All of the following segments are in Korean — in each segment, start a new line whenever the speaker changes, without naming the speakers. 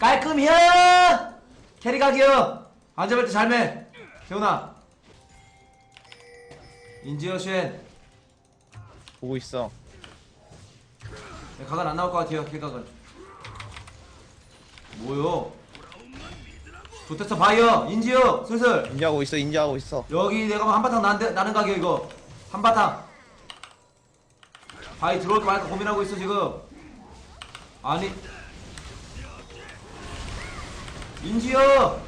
깔끔히요. 캐리 각이요. 앉아볼 때 잘매. 태훈아. 인지어 쉔.
보고 있어.
네, 각은 안 나올 것 같아요 킬각은. 뭐요? 좋댔어 바이어. 인지어 슬슬.
인지하고 있어. 인지하고 있어.
여기 내가 뭐 한바탕 나는, 나는 가격 이거. 한바탕. 바이 들어올까 말까 고민하고 있어 지금. 아니 인지요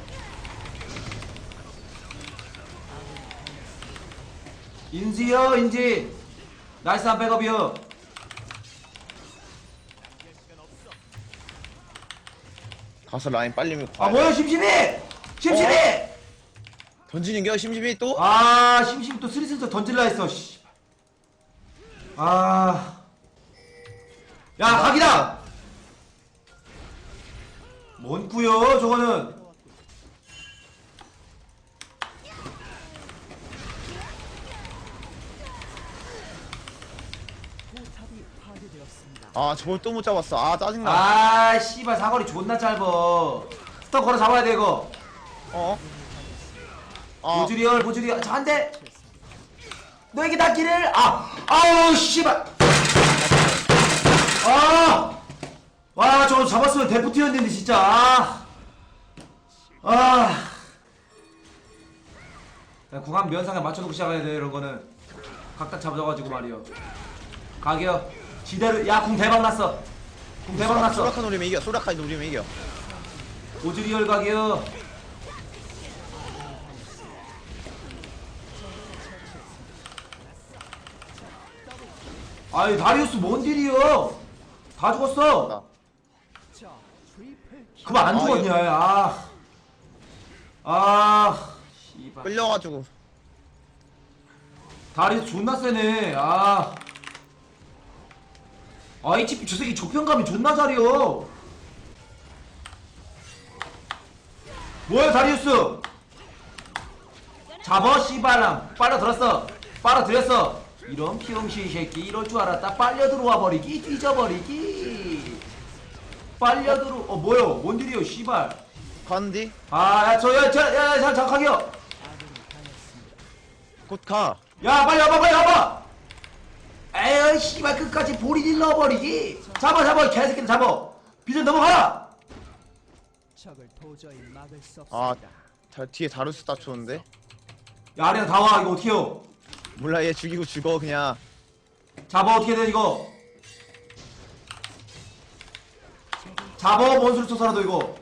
인지요 인지 나이스 한 백업이요
가서 라인 빨리 밀고.
아 뭐야
돼.
심심해 심심해
던지는 겨 심심이 또?
아 심심 또 스리슬쩍 던질라 했어 씨. 아. 야 각이다. 뭔 꾸요 저거는.
아 저걸 또 못 잡았어. 아 짜증나.
아 씨발 사거리 존나 짧어. 스톱 걸어 잡아야 돼 이거.
어? 아
보주리얼 보주리얼 저한테 너에게 닿기를 아 아우 씨발 아 와 저거 잡았으면 데프트였는데 진짜. 아, 아. 야, 궁합 면상에 맞춰놓고 시작해야 돼 이런 거는. 각각 잡아줘가지고 말이요. 가게요. 지대로 야 궁 대박 났어. 궁 대박 났어.
소라카 노리면 이겨. 소라카 노리면 이겨.
보주리얼 가게요. 아이 다리우스 뭔 딜이요? 다 죽었어 그만 안
아,
죽었냐 아. 아 씨발.
끌려가지고.
다리우스 존나 세네 아. 아, HP 저 새끼 조편감이 존나 잘이요 뭐야 다리우스? 잡어 씨발람. 빨려 들었어. 빨려 들였어. 이런 피용신 새끼 이럴 줄 알았다. 빨려 들어와 버리기 뒤져버리기 빨려 들어 어 뭐야 뭔 일이요 씨발
가는디?
아야저야저야야 잠깐요
곧 가.
야 빨리 와봐 빨리 와봐 에이 씨발 끝까지 볼이 넣어버리기 잡아 잡아 개새끼들 잡아 비전 넘어가라
적을 도저히 막을 수
아
없습니다.
다, 뒤에 다루스 다쳤는데?
야 아리나 다와 이거 어떻게 해요
몰라 얘 죽이고 죽어 그냥.
잡아 어떻게 돼 이거 잡아 원수를 쳐서라도 이거.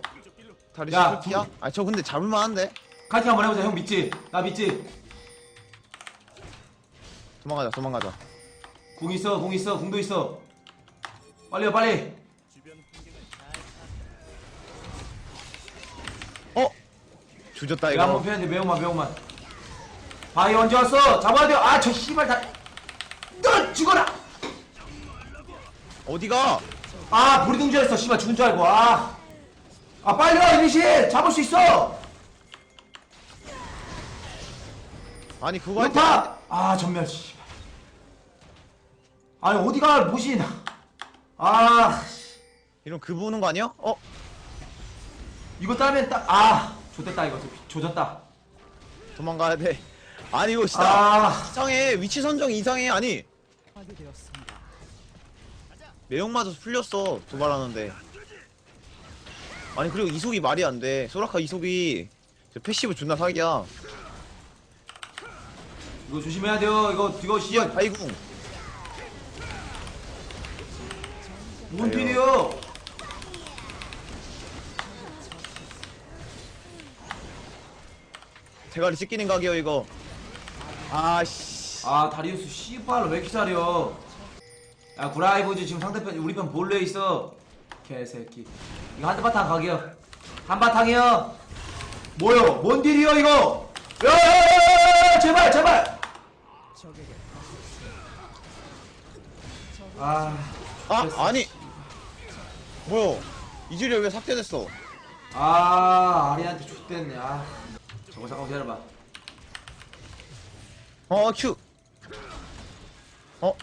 다루스
야,
아저 근데 잡을만 한데?
카팅 한번 해보자. 형 믿지? 나 믿지?
도망가자 도망가자.
궁 있어 궁 있어 궁도 있어. 빨리 와 빨리.
어? 조졌다
내가 한번
이거.
패는데 매운맛 매운맛 바이 언제 왔어? 잡아야 돼요. 아저 씨발 다 너 죽어라!
어디가?
아 보리둥지였어. 씨발 죽은 줄 알고. 아, 아 빨리 와 이리시 잡을 수 있어.
아니 그거 할때
높아 아 전멸 씨발. 아니 어디가 무신? 아.
이런 그 보는 거 아니야? 어?
이거 따면 딱아. 좋됐다 이거. 조졌다.
도망가야 돼. 아니 이거 진짜
아.
이상해. 위치 선정 이상해. 아니.
파괴되었습니다.
매형 맞아서 풀렸어 도발하는데. 아니 그리고 이속이 말이 안돼. 소라카 이속이 저 패시브 존나 사기야.
이거 조심해야 돼요. 이거 이거 씨발
다이궁
뭔 필이요?
대가리 찢기는 각이요 이거. 아씨.
아 다리우스 씨발 왜 이렇게 잘해요 야 구라이브즈 지금 상대편 우리 편 볼래 있어. 개새끼. 이거 한바탕 가게요. 한바탕이요. 뭐요? 뭔 딜이요 이거? 야야야야야 제발 제발!
적에게
아아
됐어.
아니. 뭐야 이즈리얼 왜 삭제됐어?
아 아리한테 족됐네. 아. 저거 잠깐 기다려봐.
어큐. 어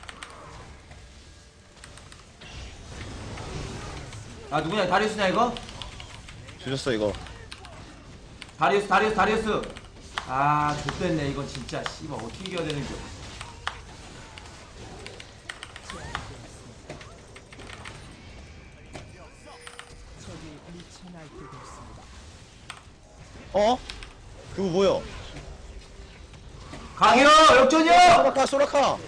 아 누구냐? 다리우스냐 이거?
조졌어 이거.
다리우스 다리우스 다리우스. 아 좋됐네 이건 진짜. 씨발 어떻게 이겨야 되는 거
적이 미쳐 날뛰고 있습니다.
어? 그거 뭐야?
강이요 역전이요!
소라카 소라카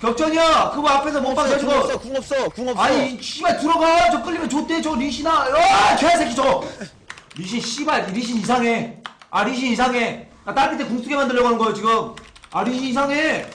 격전이요 그거 앞에서
못궁 없어
박아가지고
궁 없어 궁 없어.
아니 이 씨발 들어가! 저 끌리면 좋대 저 리신아! 아 개새끼 저거! 리신 씨발 리신 이상해. 아 리신 이상해. 나딸 밑에 궁 쓰게 만들려고 하는 거예요 지금. 아 리신 이상해